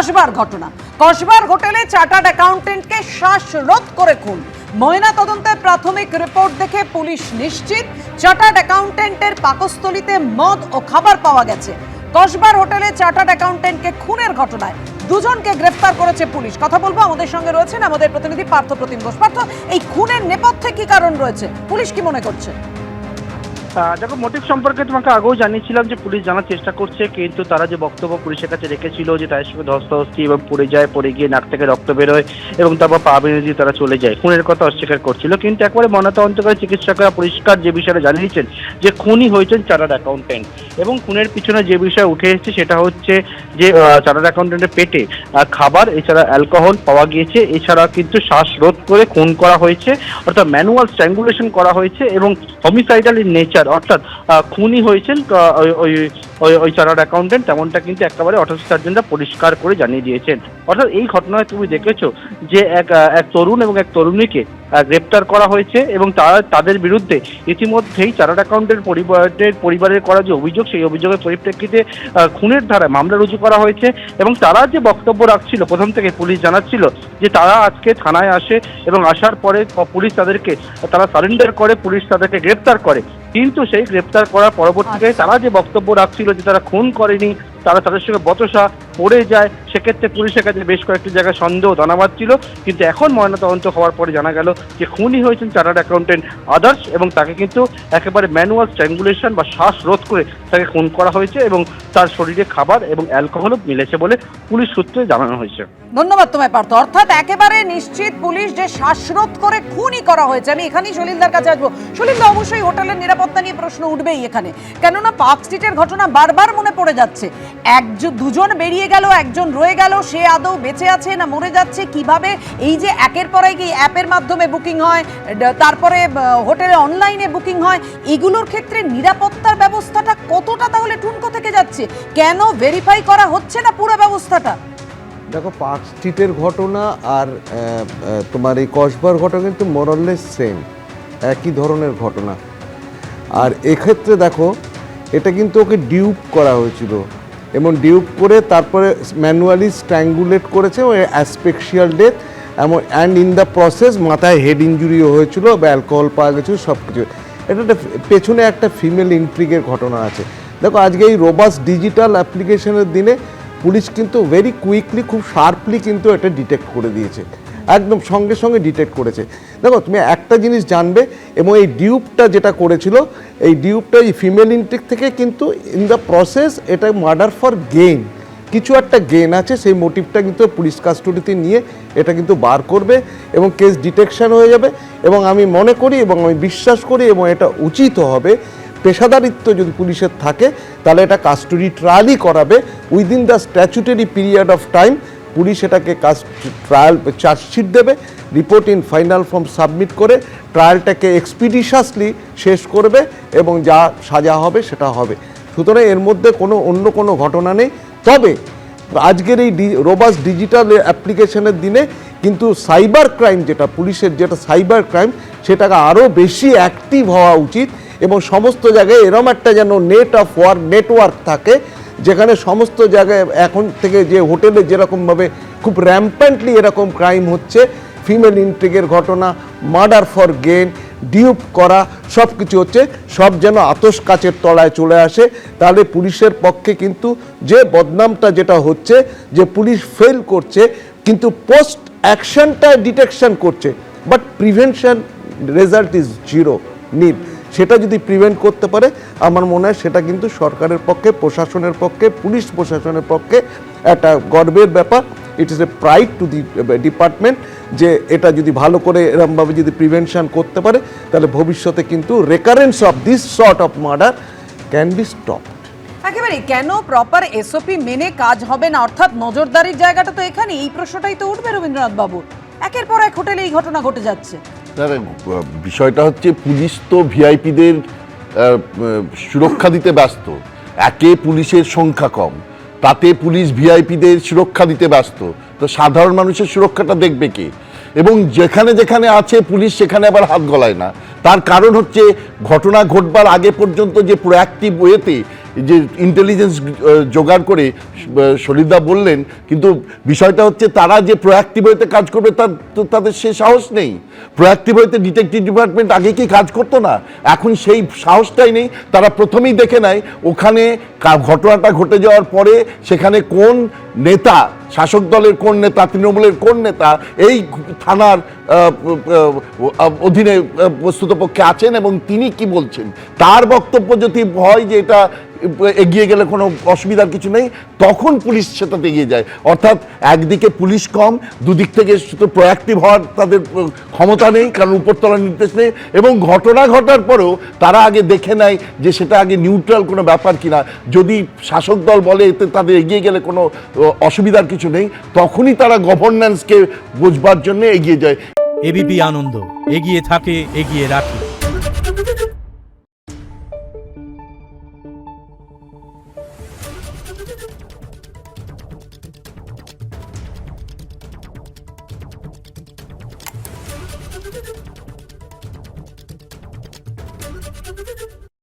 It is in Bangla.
কসবার ঘটনা। কসবার হোটেলে চার্টার্ড অ্যাকাউন্টেন্টকে শ্বাসরোধ করে খুন। ময়না তদন্তের প্রাথমিক রিপোর্ট দেখে পুলিশ নিশ্চিত, চার্টার্ড অ্যাকাউন্টেন্টের পাকস্থলিতে মদ ও খাবার পাওয়া গেছে। কসবার হোটেলে চার্টার্ড অ্যাকাউন্টেন্টকে খুনের ঘটনায় দুজনকে গ্রেফতার করেছে পুলিশ। কথা বলব, আমাদের সঙ্গে রয়েছেন আমাদের প্রতিনিধি পার্থ প্রতিম ঘোষ। পার্থ, এই খুনের নেপথ্যে কি কারণ রয়েছে? পুলিশ কি মনে করছে? দেখো মোটিভ সম্পর্কে তোমাকে আগেও জানিয়েছিলাম যে পুলিশ জানার চেষ্টা করছে, কিন্তু তারা যে বক্তব্য পুলিশের কাছে রেখেছিল যে তাদের সঙ্গে ধস্তাধস্তি এবং পড়ে যায়, পড়ে গিয়ে নাক থেকে রক্ত বেরোয় এবং তারপর পা বেঁধে দিয়ে তারা চলে যায়, খুনের কথা অস্বীকার করছিল। কিন্তু একবারে ময়নাতদন্তকারী চিকিৎসকরা পরিষ্কার যে বিষয়টা জানিয়েছেন, যে খুনই হয়েছেন চার্টার্ড অ্যাকাউন্টেন্ট এবং খুনের পিছনে যে বিষয় উঠে এসেছে সেটা হচ্ছে যে চার্টার্ড অ্যাকাউন্টেন্টের পেটে খাবার, এছাড়া অ্যালকোহল পাওয়া গিয়েছে, এছাড়া কিন্তু শ্বাসরোধ করে খুন করা হয়েছে, অর্থাৎ ম্যানুয়াল স্ট্র্যাঙ্গুলেশন করা হয়েছে এবং হোমিসাইডাল ইন নেচার অর্থাৎ আহ, খুনই হয়েছেন ওই- ওই ওই অ্যাকাউন্টেন্ট তেমনটা কিন্তু একেবারে অটোপসি সার্জনরা পরিষ্কার করে জানিয়ে দিয়েছেন। অর্থাৎ এই ঘটনায় তুমি দেখেছ যে এক এক তরুণ এবং এক তরুণীকে গ্রেপ্তার করা হয়েছে এবং তারা তাদের বিরুদ্ধে ইতিমধ্যেই চার্টার্ড অ্যাকাউন্টের পরিবারের পরিবারের করা যে অভিযোগ সেই অভিযোগের পরিপ্রেক্ষিতে খুনের ধারায় মামলা রুজু করা হয়েছে এবং তারা যে বক্তব্য রাখছিল প্রথম থেকে পুলিশ জানাচ্ছিল যে তারা আজকে থানায় আসে এবং আসার পরে পুলিশ তাদেরকে তারা সারেন্ডার করে পুলিশ তাদেরকে গ্রেপ্তার করে। কিন্তু সেই গ্রেপ্তার করার পরবর্তীতে তারা যে বক্তব্য রাখছিল যে তারা খুন করেনি তারা তাদের সঙ্গে বতসা পড়ে যায়। সেক্ষেত্রে পুলিশের কাছে বেশ কয়েকটি জায়গায় সন্দেহ দানা বাঁধছিল কিন্তু এখন ময়নাতদন্ত হওয়ার পরে জানা গেল যে খুনই হয়েছেন চার্টার্ড অ্যাকাউন্টেন্ট আদার্স এবং তাকে কিন্তু একেবারে ম্যানুয়াল স্ট্র্যাঙ্গুলেশন বা শ্বাস রোধ করে তাকে খুন করা হয়েছে এবং তার শরীরে খাবার এবং অ্যালকোহলও মিলেছে বলে পুলিশ সূত্রে জানানো হয়েছে। ধন্যবাদ তোমায়, পার্থ। অর্থাৎ একেবারে নিশ্চিত পুলিশ যে শ্বাসরোধ করে খুনই করা হয়েছে। আমি এখানেই সলিলদার কাছে আসব। সলিলদা অবশ্যই হোটেলের নিরাপত্তা নিয়ে প্রশ্ন উঠবেই এখানে। কেননা পার্ক স্ট্রিটের ঘটনা বারবার মনে পড়ে যাচ্ছে। একজন দুজন বেরিয়ে গেল, একজন রয়ে গেল, সে আদৌ বেঁচে আছে না মরে যাচ্ছে, কীভাবে? এই যে একের পর এই অ্যাপের মাধ্যমে বুকিং হয় তারপরে হোটেলে অনলাইনে বুকিং হয়, এগুলোর ক্ষেত্রে নিরাপত্তার ব্যবস্থাটা কতটা তাহলে ঠুনকো থেকে যাচ্ছে? কেন ভেরিফাই করা হচ্ছে না পুরো ব্যবস্থাটা? দেখো, পার্ক স্ট্রিটের ঘটনা আর তোমার এই কসবার ঘটনা কিন্তু মোরাললেস সেম একই ধরনের ঘটনা। আর এক্ষেত্রে দেখো, এটা কিন্তু ওকে ডিউপ করা হয়েছিল। এবং ডিউপ করে তারপরে ম্যানুয়ালি স্ট্র্যাঙ্গুলেট করেছে ও অ্যাসপেকশিয়াল ডেথ এমন অ্যান্ড ইন দ্য প্রসেস মাথায় হেড ইঞ্জুরিও হয়েছিল বা অ্যালকোহল পাওয়া গেছিল সব কিছু এটা একটা পেছনে একটা ফিমেল ইন্ট্রিগের ঘটনা আছে। দেখো, আজকে এই রোবাস ডিজিটাল অ্যাপ্লিকেশনের দিনে পুলিশ কিন্তু ভেরি কুইকলি খুব শার্পলি কিন্তু এটা ডিটেক্ট করে দিয়েছে। একদম সঙ্গে সঙ্গে ডিটেক্ট করেছে। দেখো, তুমি একটা জিনিস জানবে, এবং এই ডিউপটা যেটা করেছিল, এই ডিউপটা এই ফিমেল ইন্টেক থেকে কিন্তু ইন দ্য প্রসেস এটা মার্ডার ফর গেইন কিছু একটা গেন আছে, সেই মোটিভটা কিন্তু পুলিশ কাস্টডিতে নিয়ে এটা কিন্তু বার করবে, এবং কেস ডিটেকশন হয়ে যাবে, এবং আমি মনে করি, এবং আমি বিশ্বাস করি, এবং এটা উচিত হবে, পেশাদারিত্ব যদি পুলিশের থাকে, তাহলে এটা কাস্টডি ট্রায়ালই করাবে within the statutory period of time police এটাকে কাজ ট্রায়াল চার্জশিট দেবে report in final form submit করে ট্রায়ালটাকে এক্সপিডিশাসলি শেষ করবে এবং যা সাজা হবে সেটা হবে। সুতরাং এর মধ্যে কোনো অন্য কোনো ঘটনা নেই। তবে আজকের এই রোবাস ডিজিটাল অ্যাপ্লিকেশনের দিনে কিন্তু সাইবার ক্রাইম যেটা, পুলিশের যেটা সাইবার ক্রাইম সেটাকে আরও বেশি অ্যাক্টিভ হওয়া উচিত এবং সমস্ত জায়গায় এরম একটা যেন নেট অফ ওয়ার্ক নেটওয়ার্ক থাকে যেখানে সমস্ত জায়গায় এখন থেকে যে হোটেলে যেরকমভাবে খুব র্যাম্প্যান্টলি এরকম ক্রাইম হচ্ছে ফিমেল ইন্ট্রিগের ঘটনা মার্ডার ফর গেন ডিউপ করা সব কিছু হচ্ছে, সব যেন আতস কাচের তলায় চলে আসে। তাহলে পুলিশের পক্ষে কিন্তু যে বদনামটা যেটা হচ্ছে, যে পুলিশ ফেল করছে, কিন্তু পোস্ট অ্যাকশনটা ডিটেকশন করছে। But prevention result is zero need সেটা যদি প্রিভেন্ট করতে পারে, আমার মনে হয় সেটা কিন্তু সরকারের পক্ষে, প্রশাসনের পক্ষে, পুলিশ প্রশাসনের পক্ষে একটা গর্বের ব্যাপার। It is a pride to the department যে এটা যদি ভালো করে এরমভাবে যদি প্রিভেনশন করতে পারে, তাহলে ভবিষ্যতে কিন্তু recurrence of this sort of murder can be stop একেবারে কেন প্রপার এসওপি মেনে কাজ হবে না? অর্থাৎ নজরদারির জায়গাটা তো এখানে এই প্রশ্নটাই তো উঠবে রবীন্দ্রনাথ বাবু একের পর এক হোটেলে এই ঘটনা ঘটে যাচ্ছে। বিষয়টা হচ্ছে পুলিশ তো ভিআইপিদের সুরক্ষা দিতে ব্যস্ত। একে পুলিশের সংখ্যা কম, তাতে পুলিশ ভিআইপিদের সুরক্ষা দিতে ব্যস্ত। তো সাধারণ মানুষের সুরক্ষাটা দেখবে কে? এবং যেখানে যেখানে আছে পুলিশ, সেখানে আবার হাত গলায় না। তার কারণ হচ্ছে ঘটনা ঘটবার আগে পর্যন্ত যে প্রোঅ্যাক্টিভ ওয়েতে যে ইন্টেলিজেন্স জোগাড় করে সলিদা বললেন কিন্তু বিষয়টা হচ্ছে তারা যে প্রোয়াক্টিভ হইতে কাজ করবে তার তো তাদের সে সাহস নেই। প্রোয়াক্টিভ হইতে ডিটেকটিভ ডিপার্টমেন্ট আগে কি কাজ করতো না? এখন সেই সাহসটাই নেই। তারা প্রথমেই দেখে নেয় ওখানে ঘটনাটা ঘটে যাওয়ার পরে সেখানে কোন নেতা শাসক দলের কোন নেতা তৃণমূলের কোন নেতা এই থানার অধীনে আহ, বস্তুতপক্ষে আছেন এবং তিনি কি বলছেন? তার বক্তব্য যদি হয় যে এটা এগিয়ে গেলে কোনো অসুবিধার কিছু নেই, তখন পুলিশ সেটাতে এগিয়ে যায়। অর্থাৎ একদিকে পুলিশ কম, দুদিক থেকে প্রোয়াক্টিভ হওয়ার তাদের ক্ষমতা নেই, কারণ উপরতলার নির্দেশ নেই, এবং ঘটনা ঘটার পরেও তারা আগে দেখে নেয় যে সেটা আগে নিউট্রাল কোনো ব্যাপার কিনা। যদি শাসক দল বলে এতে তাদের এগিয়ে গেলে কোনো অসুবিধার কিছু নেই, তখনই তারা গভর্নেন্সকে বোঝবার জন্য এগিয়ে যায়। এবিপি আনন্দ, এগিয়ে থাকে, এগিয়ে রাখে।